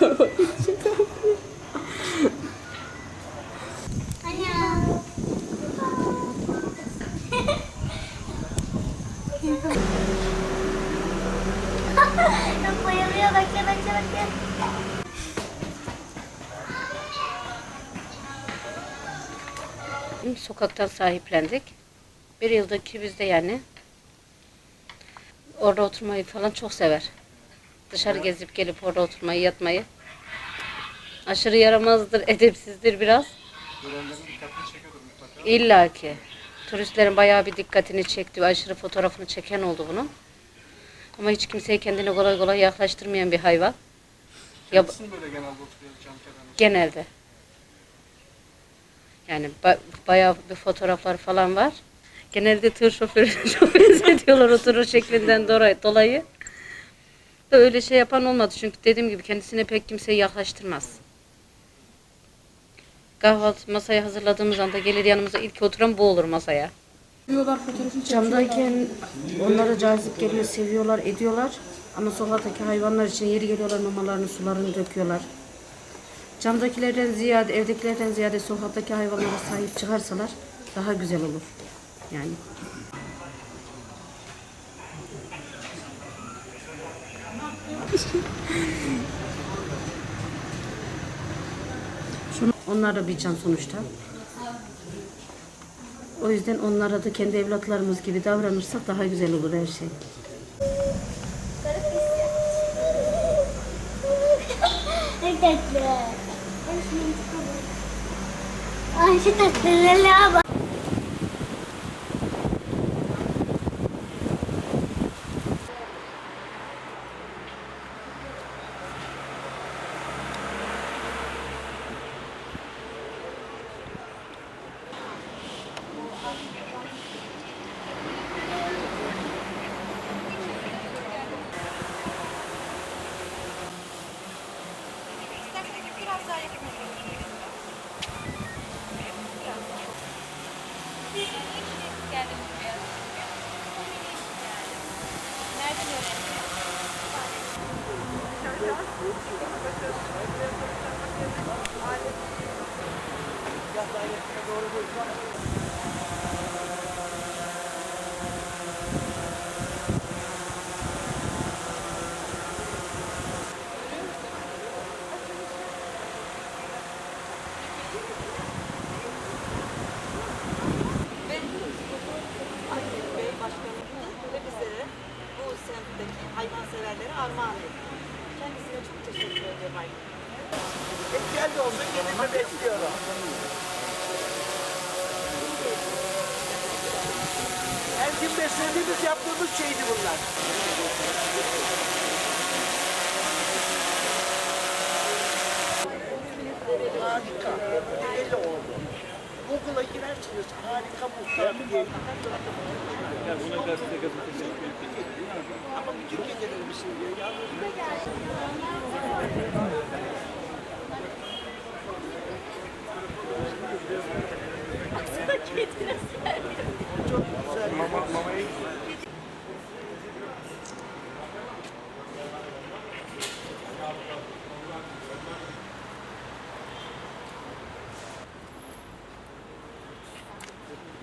Kafayı çıkardı. Çok bayılıyor. Bekle bekle bekle. Sokaktan sahiplendik. Bir yılda iki yüzde yani. Orada oturmayı falan çok sever. Dışarı gezip gelip orada oturmayı, yatmayı. Aşırı yaramazdır, edepsizdir biraz. Görenlerin dikkatini çekiyordur mutlaka. İlla ki. Turistlerin bayağı bir dikkatini çekti. Aşırı fotoğrafını çeken oldu bunun. Ama hiç kimseye kendine kolay kolay yaklaştırmayan bir hayvan. Ya, Kendisi mi böyle genelde oturuyor cam kenarında? genelde. Yani ba- bayağı bir fotoğraflar falan var. Genelde tır şoförü çok benzetiyorlar oturur şeklinden dolayı. dolayı. Öyle şey yapan olmadı çünkü dediğim gibi kendisine pek kimseyi yaklaştırmaz. Kahvaltı masayı hazırladığımız anda gelir yanımıza ilk oturan bu olur masaya. Diyorlar fotoğrafını. Camdayken onlara cazip geliyor, seviyorlar, ediyorlar. Ama sokaktaki hayvanlar için yeri geliyorlar mamalarını, sularını döküyorlar. Camdakilerden ziyade, evdekilerden ziyade sokaktaki hayvanlara sahip çıkarsalar daha güzel olur. Yani. Şunu, onlar da bir can sonuçta. O yüzden onlara da kendi evlatlarımız gibi davranırsak daha güzel olur her şey. Ne tatlı. Ay şu tatlılığa bak. Aydın Kendisine çok teşekkür ediyorum Aydın Bey. Gel de olsun gelin bekliyorum. Her gün beslediğimiz yaptığımız şeydi bunlar. Harika. Öyle oldu. Google'a girersiniz. Harika muhtar. Ama bütün gecelerimi seviyor. Yalnız Çok güzel. Mama, mamaya